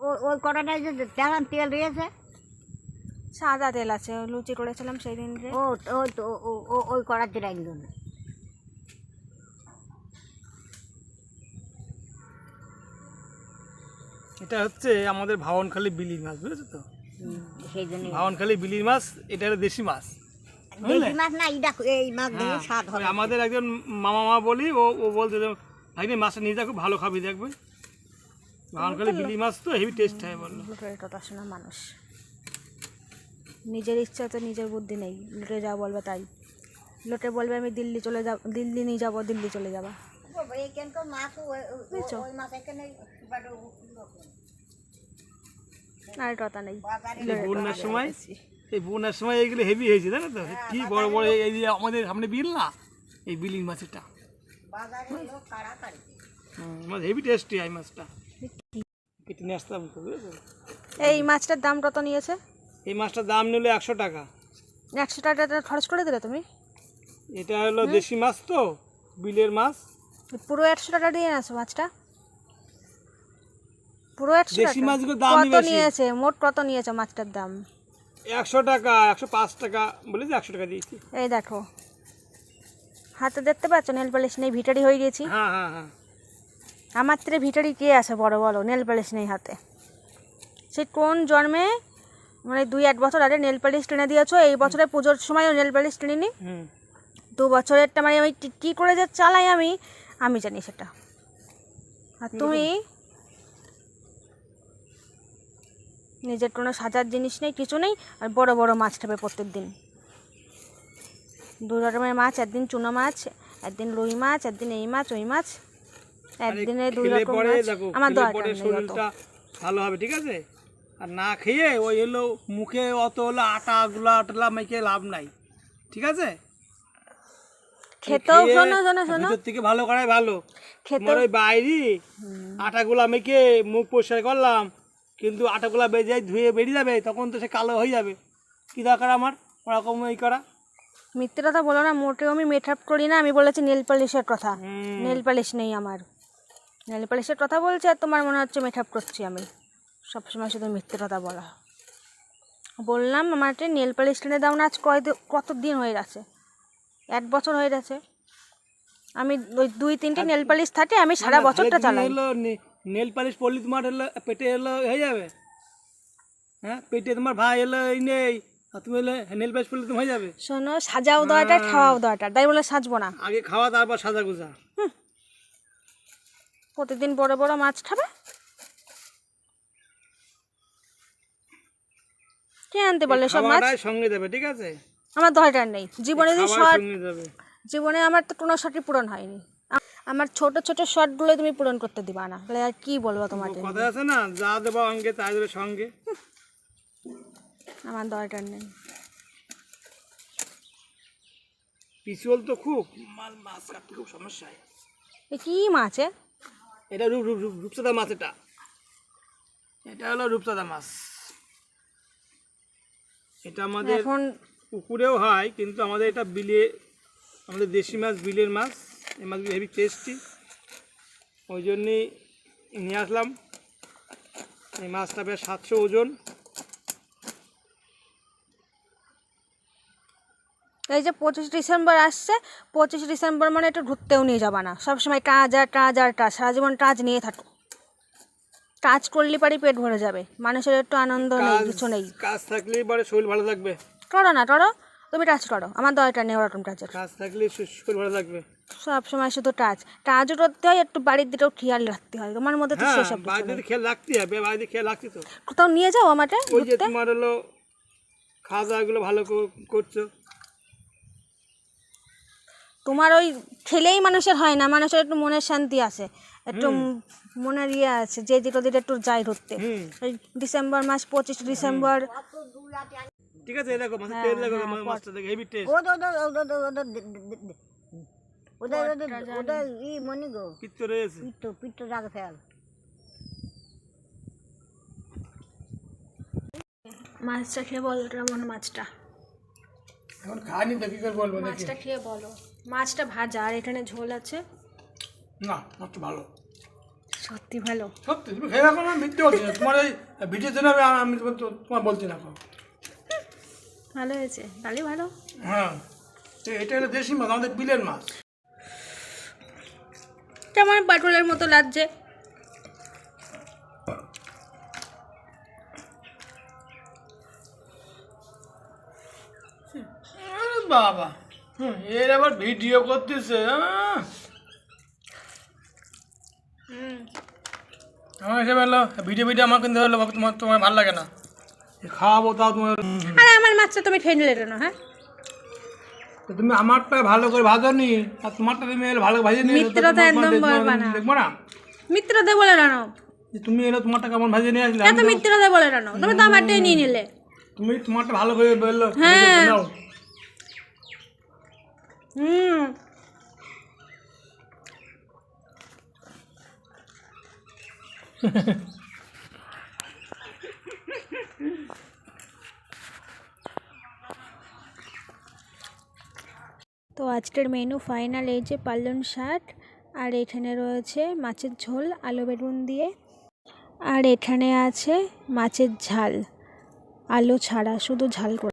ওই ওই কড়াটায় যে তেলান তেল রয়েছে। সাদা তেল আছে লুচি করেছিলাম সেই দিন ও ওই তো ও- ও- ও- ওই কড়াতে রাখল না এটা হচ্ছে আমাদের ভাবনখালী বিলির মাছ বুঝেছ তো? সেই জন্য ভাবনখালী বিলির মাছ এটা হলো দেশি মাছ। দেশি মাছ না এটা এই মাছ দিয়ে হ্যাঁ, স্বাদ হবে। আমাদের একজন মামা মা বলি ও ও বলতে যে, ভাই মাছটা নিয়ে যা খুব ভালো খাবি দেখবে? বিলি মাছ তো হেভি টেস্ট হয় বলল লুটের কথা শোনা মানুষ। নিজের ইচ্ছা তো নিজের বুদ্ধি নেই লুটে যা বলবে তাই। লোটে বলবে আমি দিল্লি চলে যাব দিল্লি নিয়ে যাব দিল্লি চলে যাবা। আর কথা নেই। বন্যার সময় এই বন্যার সময় এইগুলো হেভি হয়েছে জানো তো? কি বড় বড় এই- যে আমাদের সামনে বিল না এই বিলিং মাছটা বাজারে লোক কাড়াকাড়ি। মাছ হেভি টেস্টি এই মাছটা। কেটে নিয়ে আসতাম এই মাছটার দাম কত নিয়েছে? এই মাছটার দাম নিল একশো টাকা। একশো টাকা খরচ করে দিলে তুমি? এটা হলো দেশি মাছ তো বিলের মাছ। পুরো একশো টাকা দিয়ে আসো মাছটা? পুরো একশো দেশি টাকা? মাছগুলোর দামই কত নিয়েছে? মোট কত নিয়েছে মাছটার দাম? একশো টাকা একশো পাঁচ টাকা বলে যে একশো টাকা দিয়েছি। এই দেখো। হাতে দেখতে পাচ্ছ নেল পালিশ নেই ভিটারি হয়ে গেছি। হ্যাঁ হ্যাঁ হ্যাঁ। আমার থেকে ভিটারি কে আছে বড় বড় নেল পালিশ নেই হাতে। সে কোন জন্মে মানে দুই এক বছর আগে নেল পালিশ টেনে দিয়েছ? এই বছরে পুজোর সময়ও নেল পালিশ টেনিনি? হুম। দু বছরেরটা মানে আমি কি- কী করে যে চালাই আমি? আমি জানি সেটা। আর তুমি? নিজের কোনো সাজার জিনিস নেই কিছু নেই? আর বড় বড় মাছ খাবে প্রত্যেক দিন দু রকমের মাছ একদিন চুনো মাছ একদিন রুই মাছ একদিন এই মাছ ওই মাছ। একদিনে দুই রকম আমার দরকার নেই ভালো হবে ঠিক আছে? আর না খেয়ে ওই হলো মুখে অত হলো আটা গুলা আটলা মেখে লাভ নাই ঠিক আছে? খেতেও শোনো শোনো শোনো। থেকে ভালো করাই ভালো। তোমার ওই বাইরে আটাগুলা মেখে মুখ পরিষ্কার করলাম কিন্তু আটাগুলা বেজে ধুয়ে বেরিয়ে যাবে তখন তো সে কালো হয়ে যাবে। কি দরকার আমার? ওরকম এই করা? মিথ্যে কথা বলো না মোটেও আমি মেকআপ করি না আমি বলেছি নেল পালিশের কথা। নেল পালিশ নেই আমার। নেল পালিশের কথা বলছে আর তোমার মনে হচ্ছে মেকআপ করছি আমি। সবসময় শুধু মিথ্যে কথা বলা। বললাম আমার একটা নেল পালিশ কিনে দাও না আজ কয় কত দিন হয়ে গেছে? এক বছর হয়ে গেছে। আমি ওই দুই তিনটে নেল পালিশ থাকে আমি সারা বছরটা চালাই। নেল পালিশ পড়লি তোমার হলো পেটে এলো হয়ে যাবে। হ্যাঁ পেটে তোমার ভাই এলো এই নেই। তুমি হলে নেল পালিশ পড়লে তুমি হয়ে যাবে। শোনো সাজাও দেওয়াটা খাওয়াও দেওয়াটা তাই বলে সাজবো না। আগে খাওয়া তারপর সাজা গুজা প্রতিদিন বড় বড় মাছ খাবে? কে আনতে বলে সব মাছ? সঙ্গে দেবে ঠিক আছে? আমার দরকার নেই। জীবনে যদি শর্ট জীবনে আমার তো কোনো শর্টই পূরণ হয়নি। আমার ছোট ছোট শর্টগুলো তুমি পূরণ করতে দিবা না। তাহলে আর কি বলব তোমাকে? কথা আছে না? যা দেবো অঙ্গে তাই দেবে সঙ্গে। আমার দরকার নেই। পিছল তো খুব। মাল মাছ কাটতে খুব সমস্যা হয়। এ কি মাছ এ? এটা রূপ রূপ রূপ রূপসাদা মাছ এটা। এটা হলো রূপসাদা মাছ। এটা আমাদের এখন পুকুরেও হয় কিন্তু আমাদের এটা বিলে আমাদের দেশি মাছ বিলের মাছ এই মাছগুলো হেভি টেস্টি ওই জন্যেই নিয়ে আসলাম। এই মাছটা প্রায় সাতশো ওজন। এই যে পঁচিশ ডিসেম্বর আসছে পঁচিশ ডিসেম্বর মানে একটু ঘুরতেও নিয়ে যাবা না। সবসময় কাজ আর কাজ আর কাজ সারা জীবন কাজ নিয়ে থাকো। কাজ করলে পারি পেট ভরে যাবে মানুষের একটু আনন্দ নেই কিছু নেই। কাজ থাকলে পরে শরীর ভালো থাকবে। করো না করো তুমি কাজ করো আমার দরকার নেই ওরকম কাজের। কাজ থাকলে শরীর ভালো থাকবে। সব সময় শুধু কাজ কাজও করতে হয় একটু বাড়ির দিকেও খেয়াল রাখতে হয় তোমার মধ্যে তো হ্যাঁ সেসব নেই। খেয়াল রাখতে হবে বাড়িতে খেয়াল রাখছি তো। কোথাও নিয়ে যাও আমাকে ওই যে তোমার হলো খাওয়া দাওয়াগুলো ভালো করছ। তোমার ওই খেলেই মানুষের হয় না মানুষের একটু মনের শান্তি আছে একটু মনের ইয়ে আছে যে দিকে দিকে একটু যাই ঘুরতে হুম। ওই ডিসেম্বর মাস পঁচিশ ডিসেম্বর। ঠিক আছে দেখো মাছের তেল দেখো মা- মাছটা দেখো হেভি টেস্ট ওদের দে- দে- দে- দে। ওদের ওদের ওদের ই মনে গো। পিত্ত রয়েছে। পিত্ত পিত্ত রাগে ফেল। মাছটা খেয়ে বলো কেমন মাছটা। এখন খাইনি তো কি করে বলব মাছটা খেয়ে বলো। মাছটা ভাজা আর এখানে ঝোল আছে? না মাছটা ভালো। সত্যি ভালো? সত্যি তুমি খেয়ে রাখো না মিথ্যে বলছি না। তোমার এই ভিডিওর জন্য আমি আমি তোমার বলছি না। ভালো হয়েছে? তাহলে ভালো। হ্যাঁ। এটা হলো দেশি মাছ আমাদের বিলের মাছ। কেমন পাটলের মতো লাগছে? বাবা। এর আবার ভিডিও করতেছে আমার হিসেবে হলো ভিডিও ভিডিও আমার কিন্তু হলো বাবা, তোমার তোমার ভালো লাগে না। খাওয়াবো তাও তোমার আরে আমার মাছটা তুমি খেয়ে নিলে কেন হ্যাঁ? তুমি আমারটা ভালো করে ভাজো নি আর তোমারটা তুমি ভালো করে ভাজে তো মিত্রতা একদম বলবা না, না। দেখব না? মিত্রতে বলে রানো যে তুমি এলে তোমারটা কেমন ভাজে নিয়ে আসলে? এত মিত্রতে বলে রানো তুমি তো আমারটাই নিয়ে নিলে। তুমি তোমারটা ভালো করে বলল হ্যাঁ। হুম। তো আজকের মেনু ফাইনাল এই যে পালন শাক, আর এখানে রয়েছে মাছের ঝোল, আলু বেগুন দিয়ে। আর এখানে আছে মাছের ঝাল, আলু ছাড়া শুধু ঝাল করে।